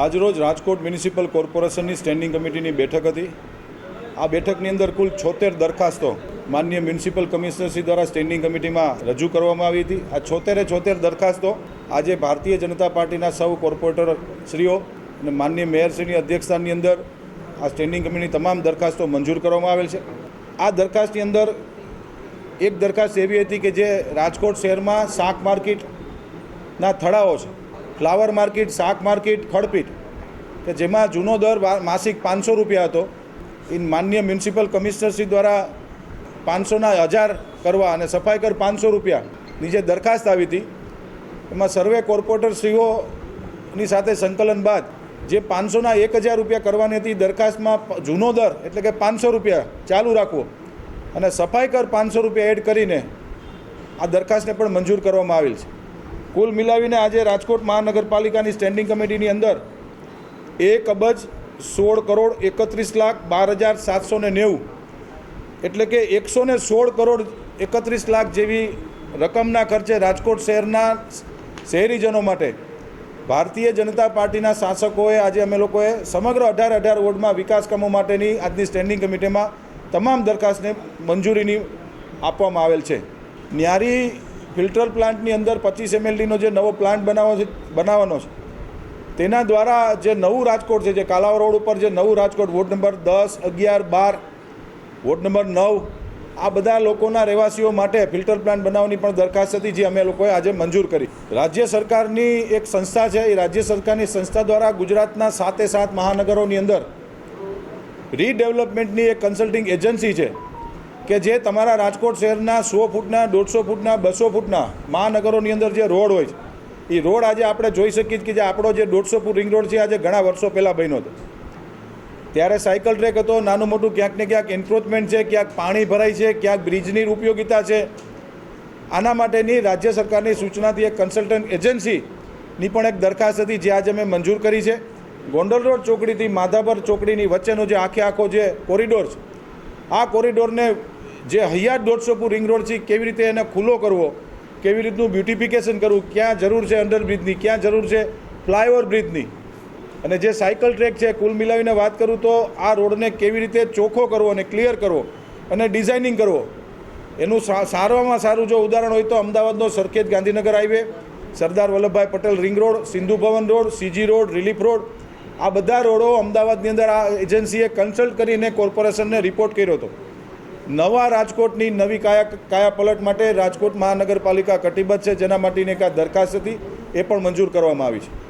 આજરોજ રાજકોટ મ્યુનિસિપલ કોર્પોરેશનની સ્ટેન્ડિંગ કમિટીની બેઠક હતી. આ બેઠકની અંદર કુલ છોતેર દરખાસ્તો માન્ય મ્યુનિસિપલ કમિશનરશ્રી દ્વારા સ્ટેન્ડિંગ કમિટીમાં રજૂ કરવામાં આવી હતી. આ છોતેરે છોતેર દરખાસ્તો આજે ભારતીય જનતા પાર્ટીના સૌ કોર્પોરેટર શ્રીઓ અને માન્ય મેયરશ્રીની અધ્યક્ષતાની અંદર આ સ્ટેન્ડિંગ કમિટીની તમામ દરખાસ્તો મંજૂર કરવામાં આવેલ છે. આ દરખાસ્તની અંદર એક દરખાસ્ત એવી હતી કે જે રાજકોટ શહેરમાં શાક માર્કેટના થડાઓ છે. ફ્લાવર માર્કેટ, શાક માર્કેટ, ખડપીટ, કે જેમાં જૂનો દર માસિક પાંચસો રૂપિયા હતો. ઇન માન્ય મ્યુનિસિપલ કમિશનરશ્રી દ્વારા પાંચસોના હજાર કરવા અને સફાઈ કર પાંચસો રૂપિયાની જે દરખાસ્ત આવી હતી. એમાં સર્વે કોર્પોરેટરશ્રીઓની સાથે સંકલન બાદ જે પાંચસોના એક હજાર રૂપિયા કરવાની હતી, દરખાસ્તમાં જૂનો દર એટલે કે પાંચસો રૂપિયા ચાલુ રાખવો અને સફાઈ કર પાંચસો રૂપિયા એડ કરીને આ દરખાસ્તને પણ મંજૂર કરવામાં આવેલ છે. કુલ મિલાવીને આજે રાજકોટ મહાનગરપાલિકાની સ્ટેન્ડિંગ કમિટીની અંદર એક અબજ સોળ કરોડ એકત્રીસ લાખ બાર હજાર સાતસો ને નેવું. એટલે કે એકસો ને સોળ કરોડ એકત્રીસ લાખ જેવી રકમના ખર્ચે રાજકોટ શહેરના શહેરીજનો માટે ભારતીય જનતા પાર્ટીના શાસકોએ આજે અમે લોકોએ સમગ્ર અઢાર અઢાર વોર્ડમાં વિકાસ કામો માટેની આજની સ્ટેન્ડિંગ કમિટીમાં તમામ દરખાસ્તને મંજૂરીની આપવામાં આવેલ છે. ન્યારી ફિલ્ટર પ્લાન્ટની અંદર પચીસ એમએલડીનો જે નવો પ્લાન્ટ બનાવવો છે, બનાવવાનો છે, તેના દ્વારા જે નવું રાજકોટ છે, જે કાલાવા રોડ ઉપર જે નવું રાજકોટ, વોર્ડ નંબર દસ, અગિયાર, બાર, વોર્ડ નંબર નવ, આ બધા લોકોના રહેવાસીઓ માટે ફિલ્ટર પ્લાન્ટ બનાવવાની પણ દરખાસ્ત હતી, જે અમે લોકોએ આજે મંજૂર કરી. રાજ્ય સરકારની એક સંસ્થા છે, એ રાજ્ય સરકારની સંસ્થા દ્વારા ગુજરાતના સાતે સાત મહાનગરોની અંદર રીડેવલપમેન્ટની એક કન્સલ્ટિંગ એજન્સી છે કે જે તમારા રાજકોટ શહેરના સો ફૂટના, દોઢસો ફૂટના, બસો ફૂટના મહાનગરોની અંદર જે રોડ હોય છે એ રોડ આજે આપણે જોઈ શકીએ છીએ કે જે આપણો જે દોઢસો ફૂટ રિંગ રોડ છે, આજે ઘણા વર્ષો પહેલાં બન્યો હતો. ત્યારે સાયકલ ટ્રેક હતો, નાનું મોટું ક્યાંક ને ક્યાંક એન્ક્રોચમેન્ટ છે, ક્યાંક પાણી ભરાય છે, ક્યાંક બ્રિજની ઉપયોગિતા છે. આના માટેની રાજ્ય સરકારની સૂચનાથી એક કન્સલ્ટન્ટ એજન્સીની પણ એક દરખાસ્ત હતી, જે આજે મેં મંજૂર કરી છે. ગોંડલ રોડ ચોકડીથી માધાપર ચોકડીની વચ્ચેનો જે આખે આખો જે કોરિડોર છે, આ કોરિડોરને જે હૈયાત દોઢસો ફૂટ રિંગ રોડ છે, કેવી રીતે એને ખુલ્લો કરવો, કેવી રીતનું બ્યુટિફિકેશન કરવું, ક્યાં જરૂર છે અંડરબ્રિજની ક્યાં જરૂર છે ફ્લાયઓવર બ્રિજની અને જે સાયકલ ટ્રેક છે, કુલ મિલાવીને વાત કરું તો આ રોડને કેવી રીતે ચોખ્ખો કરવો અને ક્લિયર કરવો અને ડિઝાઇનિંગ કરવો. એનું સારવામાં સારું જો ઉદાહરણ હોય તો અમદાવાદનો Sarkhej Gandhinagar highway Sardar Vallabhbhai Patel ring road Sindhu Bhavan road C G road relief road આ બધા રોડો અમદાવાદની અંદર આ એજન્સીએ કન્સલ્ટ કરીને કોર્પોરેશનને રિપોર્ટ કર્યો હતો. નવા રાજકોટની નવી કાયા કાયાપલટ માટે રાજકોટ મહાનગરપાલિકા કટિબદ્ધ છે. જેના માટેની એક આ દરખાસ્ત હતી. એ પણ મંજૂર કરવામાં આવી છે.